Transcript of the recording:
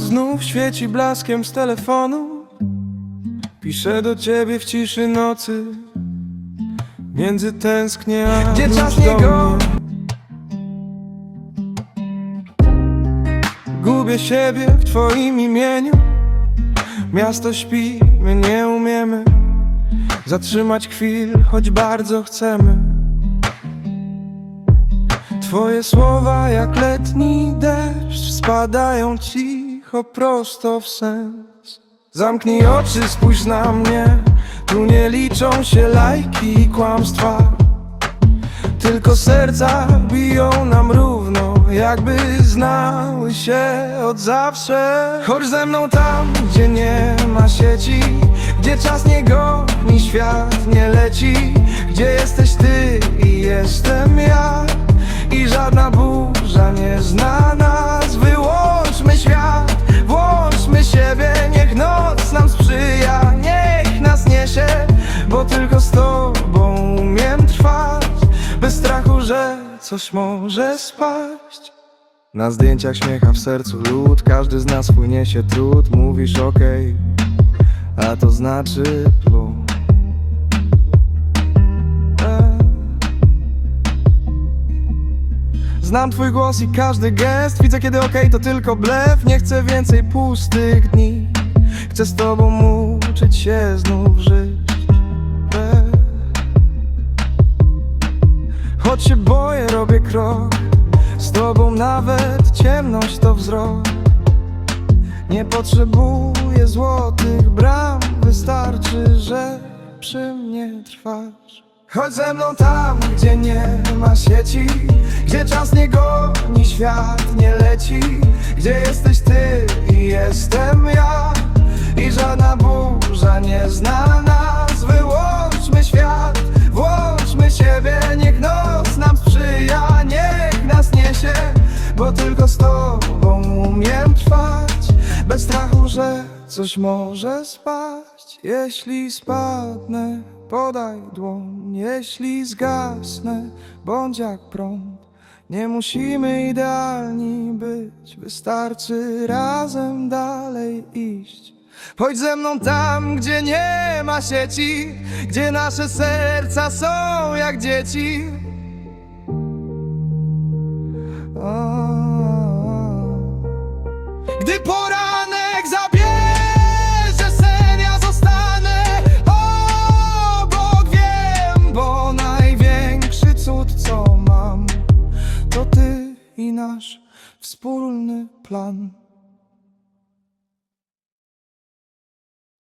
znów świeci blaskiem z telefonu. Piszę do ciebie w ciszy nocy. Między tęsknię a Gdzie czas nie go-. Gubię siebie w twoim imieniu. Miasto śpi, my nie umiemy. Zatrzymać chwil, choć bardzo chcemy Twoje słowa jak letni deszcz Spadają cicho prosto w sens. Zamknij oczy, spójrz na mnie. Tu nie liczą się lajki i kłamstwa. Tylko serca biją nam równo Jakby znały się od zawsze. Chodź ze mną tam, gdzie nie ma sieci Gdzie czas nie goni, świat nie leci. Gdzie jesteś ty z tobą umiem trwać Bez strachu, że coś może spaść. Na zdjęciach śmiecha w sercu lód Każdy z nas swój niesie trud. Mówisz okej, a to znaczy plus E. Znam twój głos i każdy gest Widzę kiedy okej to tylko blef. Nie chcę więcej pustych dni Chcę z tobą uczyć się znów żyć Choć się boję, robię krok. Z tobą nawet ciemność to wzrok. Nie potrzebuję złotych bram. Wystarczy, że przy mnie trwasz. Chodź ze mną tam, gdzie nie ma sieci. Gdzie czas nie goni, świat nie leci. Gdzie jesteś ty i jestem ja Bo tylko z tobą umiem trwać. Bez strachu, że coś może spaść. Jeśli spadnę, podaj dłoń. Jeśli zgasnę, bądź jak prąd. Nie musimy idealni być. Wystarczy razem dalej iść. Chodź ze mną tam, gdzie nie ma sieci Gdzie nasze serca są jak dzieci wspólny plan